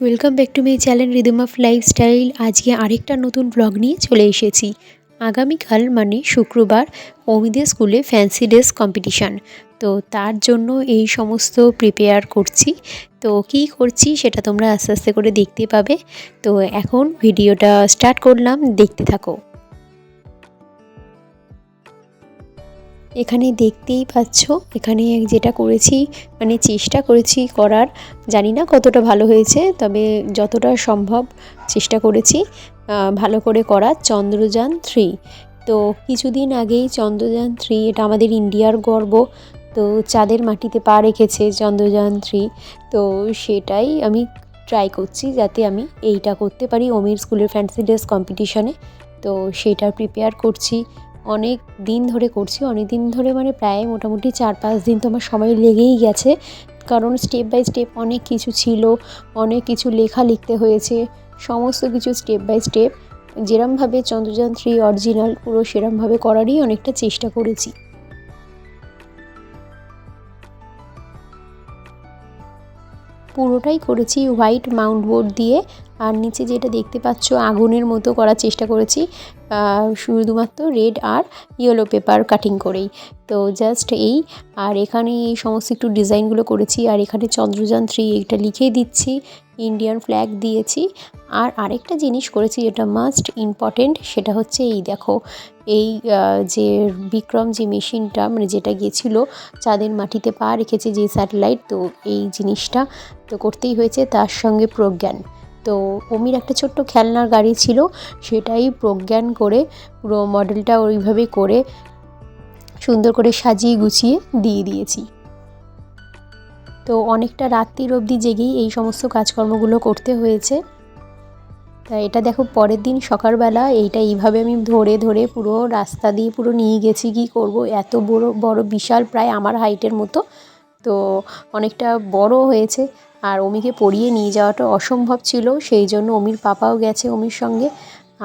Welcome back to my channel rhythm of lifestyle আজকে আরেকটা নতুন ব্লগ নিয়ে চলে এসেছি। আগামীকাল মানে শুক্রবার, অমিদের স্কুলে ফ্যান্সি ড্রেস কম্পিটিশান তো তার জন্য এই সমস্ত প্রিপেয়ার করছি। তো কি করছি সেটা তোমরা আস্তে আস্তে করে দেখতে পাবে। তো এখন ভিডিওটা স্টার্ট করলাম। দেখতে থাকো। এখানে দেখতেই পাচ্ছ, এখানে যেটা করেছি মানে চেষ্টা করেছি করার, জানি না কতটা ভালো হয়েছে, তবে যতটা সম্ভব চেষ্টা করেছি ভালো করে করার। চন্দ্রযান থ্রি তো কিছুদিন আগেই চন্দ্রযান থ্রি এটা আমাদের ইন্ডিয়ার গর্ব, তো চাঁদের মাটিতে পা রেখেছে চন্দ্রযান থ্রি তো সেটাই আমি ট্রাই করছি যাতে আমি এইটা করতে পারি অমির স্কুলের ফ্যান্সি ড্রেস কম্পিটিশনে তো সেটা প্রিপেয়ার করছি অনেক দিন ধরে করছি, অনেক দিন ধরে মানে প্রায় মোটামুটি চার পাঁচ দিন তো আমার সময় লেগেই গেছে। কারণ স্টেপ বাই স্টেপ অনেক কিছু ছিল, অনেক কিছু লেখা লিখতে হয়েছে, সমস্ত কিছু স্টেপ বাই স্টেপ যেরমভাবে চন্দ্রযান থ্রি অরিজিনাল পুরো সেরমভাবে করারই অনেকটা চেষ্টা করেছি। পুরোটাই করেছি হোয়াইট মাউন্ট বোর্ড দিয়ে। আর নিচে যেটা দেখতে পাচ্ছ, আগুনের মতো করার চেষ্টা করেছি। শুধুমাত্র রেড আর ইয়েলো পেপার কাটিং করেই। তো জাস্ট এই, আর এখানে এই সমস্ত একটু ডিজাইনগুলো করেছি। আর এখানে চন্দ্রযান থ্রি এটা লিখে দিচ্ছি, ইন্ডিয়ান ফ্ল্যাগ দিয়েছি। আর আরেকটা জিনিস করেছি যেটা মাস্ট ইম্পর্টেন্ট সেটা হচ্ছে এই দেখো, এই যে বিক্রম যে মেশিনটা মানে যেটা গিয়েছিল, চাঁদের মাটিতে পা রেখেছে যে স্যাটেলাইট, তো এই জিনিসটা তো করতেই হয়েছে। তার সঙ্গে প্রজ্ঞান। তো অমির একটা ছোট্ট খেলনার গাড়ি ছিল, সেটাই প্রজ্ঞান করে পুরো মডেলটা ওইভাবে করে সুন্দর করে সাজিয়ে গুছিয়ে দিয়ে দিয়েছি। তো অনেকটা রাত্রির অবধি জেগেই এই সমস্ত কাজকর্মগুলো করতে হয়েছে। তা এটা দেখো পরের দিন সকালবেলা, এইটা এইভাবে আমি ধরে ধরে পুরো রাস্তা দিয়ে পুরো নিয়ে গেছি কি করব, এত বড় বড় বিশাল প্রায় আমার হাইটের মতো। তো অনেকটা বড় হয়েছে। আর অমিকে পড়িয়ে নিয়ে যাওয়াটা অসম্ভব ছিল, সেই জন্য অমির পাপাও গেছে অমির সঙ্গে।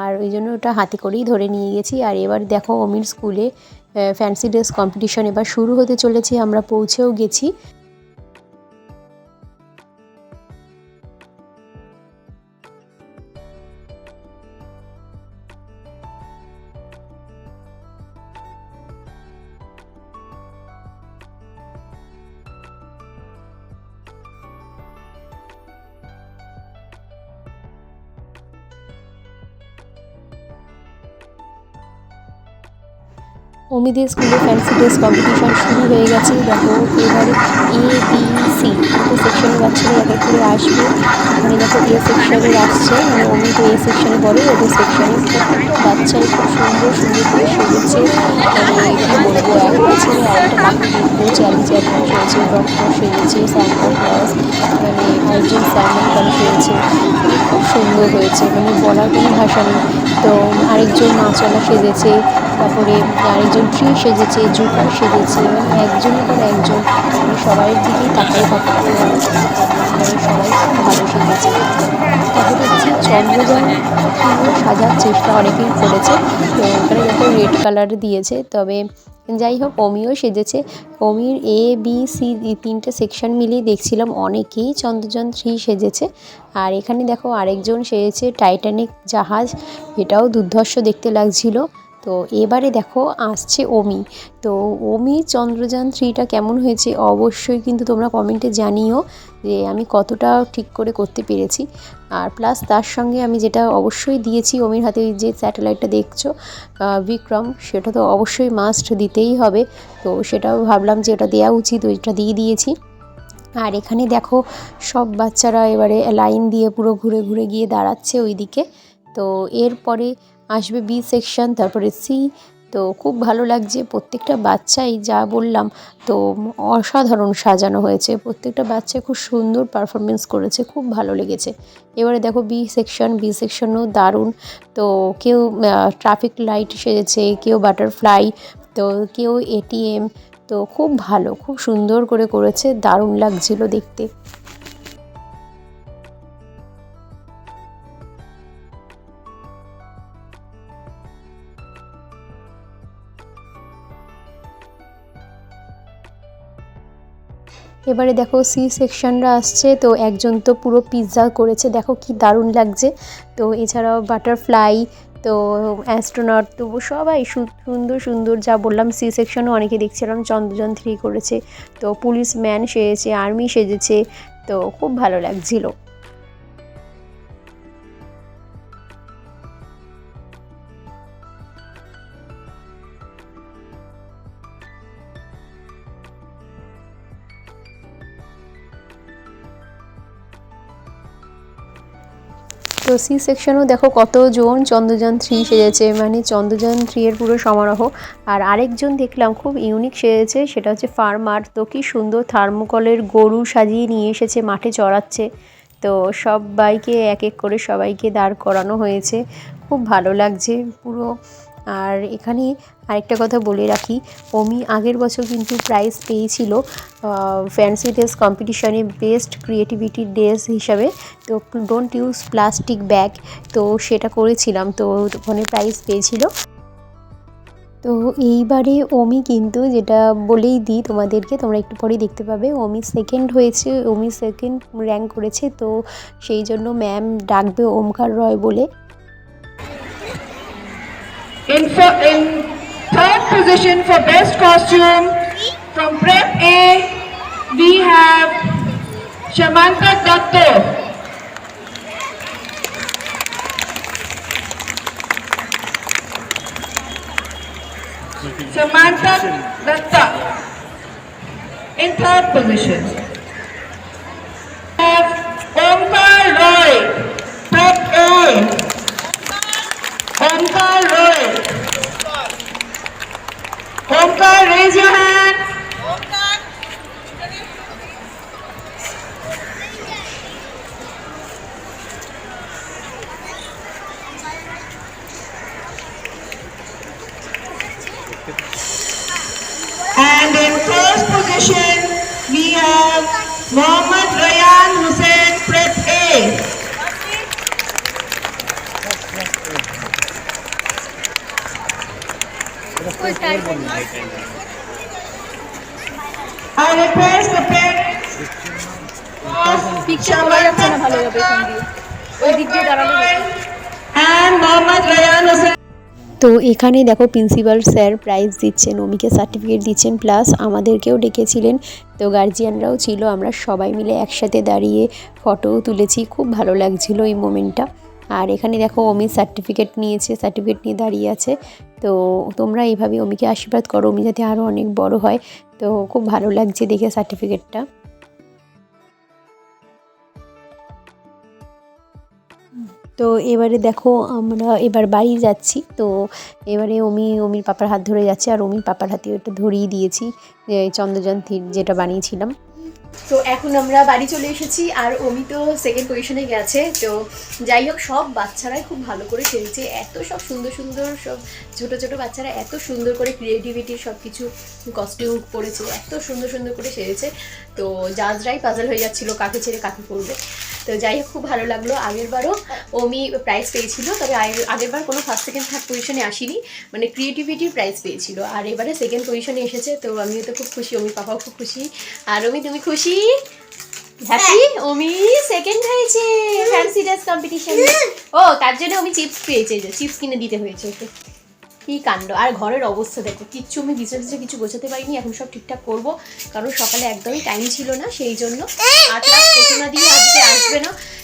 আর ওই জন্য ওটা হাতে করেই ধরে নিয়ে গেছি। আর এবার দেখো অমির স্কুলে ফ্যান্সি ড্রেস কম্পিটিশন এবার শুরু হতে চলেছে, আমরা পৌঁছেও গেছি। অমিদের স্কুলে ফ্যান্সি ড্রেস কম্পিটিশন শুরু হয়ে গেছে দেখো, এবারে এ বি সি দুটো সেকশনের বাচ্চারা এক এক করে আসবে। এখানে দেখো এ সেকশনের আসছে মানে অমি তো এ সেকশনে পড়ে, ওদের সেকশনে বাচ্চাই খুব সুন্দর সুন্দর করে সেজেছে। মানে মানে খুব সুন্দর হয়েছে মানে বলার কোনো ভাষা নেই। তো আরেকজন নাচলা সেজেছে। তারপরে আরেকজন ট্রি সেজেছে জুকার সেজেছে মানে একজনের পর একজন। মানে সবাইয়ের দিকেই তাকাই মানে সবাই ভালো সেজেছে। তারপরে হচ্ছে চন্দ্রযান সাজার চেষ্টা অনেকেই করেছে। তো এখানে দেখো রেড কালার দিয়েছে, তবে যাই হোক, অমিও সেজেছে। অমির এ বি সি তিনটে সেকশন মিলিয়ে দেখছিলাম, অনেকেই চন্দ্রযান থ্রি সেজেছে। আর এখানে দেখো আরেকজন সেজেছে টাইটানিক জাহাজ, এটাও দুর্ধর্ষ দেখতে লাগছিল। তো এবারে দেখো আসছে ওমি। তো ওমি চন্দ্রযান থ্রিটা কেমন হয়েছে অবশ্যই কিন্তু তোমরা কমেন্টে জানিও যে আমি কতটা ঠিক করে করতে পেরেছি। আর প্লাস তার সঙ্গে আমি যেটা অবশ্যই দিয়েছি ওমির হাতে যে স্যাটেলাইটটা দেখছ বিক্রম, সেটা তো অবশ্যই মাস্ট দিতেই হবে। তো সেটাও ভাবলাম যে ওটা দেওয়া উচিত, ওইটা দিয়ে দিয়েছি। আর এখানে দেখো সব বাচ্চারা এবারে লাইন দিয়ে পুরো ঘুরে ঘুরে গিয়ে দাঁড়াচ্ছে ওইদিকে। তো এরপরে আসবে বি সেকশন তারপরে সি তো খুব ভালো লাগছে, প্রত্যেকটা বাচ্চাই যা বললাম, তো অসাধারণ সাজানো হয়েছে। প্রত্যেকটা বাচ্চা খুব সুন্দর পারফরমেন্স করেছে, খুব ভালো লেগেছে। এবারে দেখো বি সেকশন বি সেকশনও দারুণ। তো কেউ ট্রাফিক লাইট সেজেছে, কেউ বাটারফ্লাই তো কেউ এটিএম তো খুব ভালো, খুব সুন্দর করে করেছে, দারুণ লাগছিল দেখতে। এবারে দেখো সি সেকশনরা আসছে, তো একজন তো পুরো পিৎজা করেছে। দেখো কি দারুণ লাগছে। তো এছাড়াও বাটারফ্লাই তো অ্যাস্ট্রোনট তো সবাই সুন্দর সুন্দর যা বললাম, সি সেকশনও অনেকে দেখছিলাম, চন্দ্রযান থ্রি করেছে। তো পুলিশ ম্যান সেজেছে আর্মি সেজেছে, তো খুব ভালো লাগছিল। সি সেকশনও দেখো কতজন চন্দ্রযান থ্রি সেজেছে মানে চন্দ্রযান থ্রি এর পুরো সমারোহ। আর আরেকজন দেখলাম খুব ইউনিক সেজেছে সেটা হচ্ছে ফার্মার। তো কি সুন্দর থার্মোকলের গরু সাজিয়ে নিয়ে এসেছে মাঠে চড়াচ্ছে। তো সবাইকে এক এক করে সবাইকে দাঁড় করানো হয়েছে। খুব ভালো লাগছে পুরো। আর এখানে আরেকটা কথা বলে রাখি অমি আগের বছর কিন্তু প্রাইজ পেয়েছিল ফ্যান্সি ড্রেস কম্পিটিশনে বেস্ট ক্রিয়েটিভিটি ড্রেস হিসাবে। তো ডোন্ট ইউজ প্লাস্টিক ব্যাগ তো সেটা করেছিলাম তো ওখানে প্রাইজ পেয়েছিল তো এইবারে অমি কিন্তু যেটা বলেই দিই তোমাদেরকে তোমরা একটু পরেই দেখতে পাবে অমি সেকেন্ড হয়েছে অমি সেকেন্ড র্যাঙ্ক করেছে তো সেই জন্য ম্যাম ডাকবে ওমকার রয় বলে In, fir- in third position for best costume from Prep A, we have Shamanta Datta. Samantha Datta in third position. And in first position, we have Mohammad Rayan Hussain, Prep A. I request the parents of Shamanta and Mohammad Rayan Hussain. তো এখানে দেখো principal sir prize দিচ্ছেন, অমিকে certificate দিচ্ছেন plus আমাদেরকেও ডেকেছিলেন। তো গার্জিয়ানরাও ছিল, আমরা সবাই মিলে একসাথে দাঁড়িয়ে ফটোও তুলেছি, খুব ভালো লাগছিল এই মোমেন্টটা আর এখানে দেখো অমি সার্টিফিকেট নিয়েছে সার্টিফিকেট নিয়ে দাঁড়িয়ে আছে। তো তোমরা এইভাবে অমিকে আশীর্বাদ করো, অমি যাতে আরও অনেক বড় হয়। তো খুব ভালো লাগছে দেখে সার্টিফিকেটটা তো এবারে দেখো আমরা এবার বাড়ি যাচ্ছি। তো এবারে অমি, অমির পাপার হাত ধরে যাচ্ছে আর অমির পাপার হাতে ওটা ধরিয়ে দিয়েছি, যে থ্রি যেটা বানিয়েছিলাম। তো এখন আমরা বাড়ি চলে এসেছি আর অমি তো সেকেন্ড পজিশনে গেছে। তো যাই হোক, সব বাচ্চারাই খুব ভালো করে খেলছে। এত সব সুন্দর সুন্দর সব ছোট ছোট বাচ্চারা এত সুন্দর করে ক্রিয়েটিভিটির সব কিছু কস্টিউম পরেছে, এত সুন্দর সুন্দর করে সেরেছে তো জাজরাই পাজল হয়ে যাচ্ছিল, কাকে ছেড়ে কাকে করবে। তো যাই হোক, খুব ভালো লাগল আগের বারও অমি প্রাইজ পেয়েছিল, তবে আগের- আগের বার কোনো ফার্স্ট সেকেন্ড থার্ড পজিশনে আসেনি। মানে ক্রিয়েটিভিটির প্রাইজ পেয়েছিল। আর এবারে সেকেন্ড পজিশনে এসেছে, তো আমিও তো খুব খুশি অমি পাপাও খুব খুশি। আর অমি তুমি খুশি? হ্যাপি অমি সেকেন্ড হয়েছে ফ্যান্সি ড্রেস কম্পিটিশন ও, তার জন্য অমি চিপস পেয়েছে যে চিপস কিনে দিতে হয়েছে ওকে। কি কাণ্ড। আর ঘরের অবস্থা দেখো, কিচ্ছু আমি বিছানা টিছানা কিছু গোছাতে পারিনি, এখন সব ঠিকঠাক করব। কারণ সকালে একদমই টাইম ছিল না, সেই জন্য। আর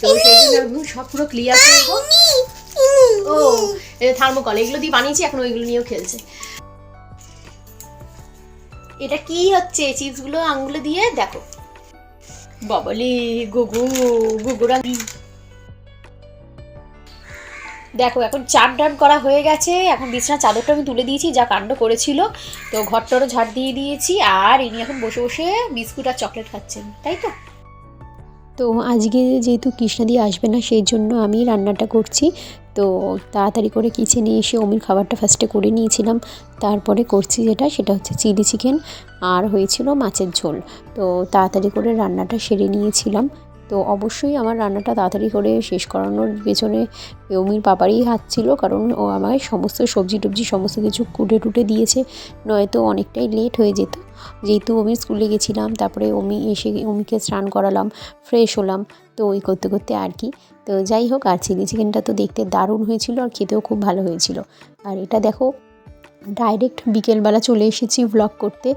তো সেই জন্য একদম সব পুরো ক্লিয়ার করব ও থার্মোকল এগুলো দিয়ে বানিয়েছি এখন ওইগুলো নিয়েও খেলছে। এটা কি হচ্ছে? চিপসগুলো আঙুলে দিয়ে দেখো। বাবালে গুগু গুগুরা। দেখো এখন চার ডান করা হয়ে গেছে। এখন বিছানা চাদরটা আমি তুলে দিয়েছি যা কাণ্ড করেছিল। তো ঘরটারও ঝাড় দিয়ে দিয়েছি আর ইনি এখন বসে বসে বিস্কুট আর চকলেট খাচ্ছেন তাই তো? তো আজকে যেহেতু কৃষ্ণাদি আসবে না, সেই জন্য আমি রান্নাটা করছি। তো তাড়াতাড়ি করে কিচেনে এসে অমির খাবারটা ফার্স্টে করে নিয়েছিলাম। তারপরে করছি যেটা, সেটা হচ্ছে চিলি চিকেন আর হয়েছিল মাছের ঝোল। তো তাড়াতাড়ি করে রান্নাটা সেরে নিয়েছিলাম। তো অবশ্যই আমার রান্নাটা তাড়াতাড়ি করে শেষ করানোর পেছনে অমির পাপারই হাত ছিল, কারণ ও আমায় সমস্ত সবজি টবজি সমস্ত কিছু কুটে টুটে দিয়েছে। নয়তো অনেকটাই লেট হয়ে যেত। যেহেতু আমি স্কুলে গেছিলাম, তারপরে অমি এসে অমিকে স্নান করালাম ফ্রেশ হলাম, তো ওই করতে করতে আর কি। তো যাই হোক, আর চিলি চিকেনটা তো দেখতে দারুণ হয়েছিল আর খেতেও খুব ভালো হয়েছিল। আর এটা দেখো ডাইরেক্ট বিকেলবেলা চলে এসেছি ব্লগ করতে,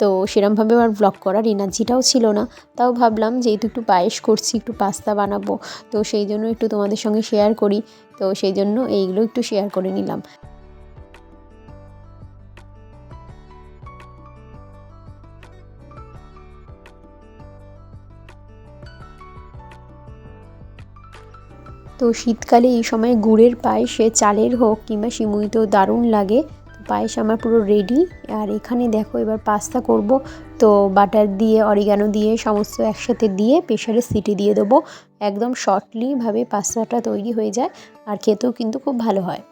তো সেরমভাবে আর ব্লগ করার এনার্জিটাও ছিল না। তাও ভাবলাম যেহেতু একটু পায়েস করছি, একটু পাস্তা বানাবো, তো সেই জন্য একটু তোমাদের সঙ্গে শেয়ার করি, তো সেই জন্য এইগুলো একটু শেয়ার করে নিলাম। তো শীতকালে এই সময় গুড়ের পায়েস চালের হোক কিংবা সিমুইতেও দারুণ লাগে। পায়েস আমার পুরো রেডি আর এখানে দেখো, এবার পাস্তা করব। তো বাটার দিয়ে অরিগানো দিয়ে, সমস্ত একসাথে দিয়ে প্রেশারে সিটি দিয়ে দেবো। একদম শর্টলিভাবে পাস্তাটা তৈরি হয়ে যায়। আর খেতেও কিন্তু খুব ভালো হয়।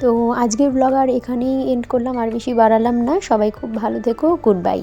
তো আজকের ব্লগ আর এখানেই এন্ড করলাম, আর বেশি বাড়ালাম না। সবাই খুব ভালো থেকো গুড বাই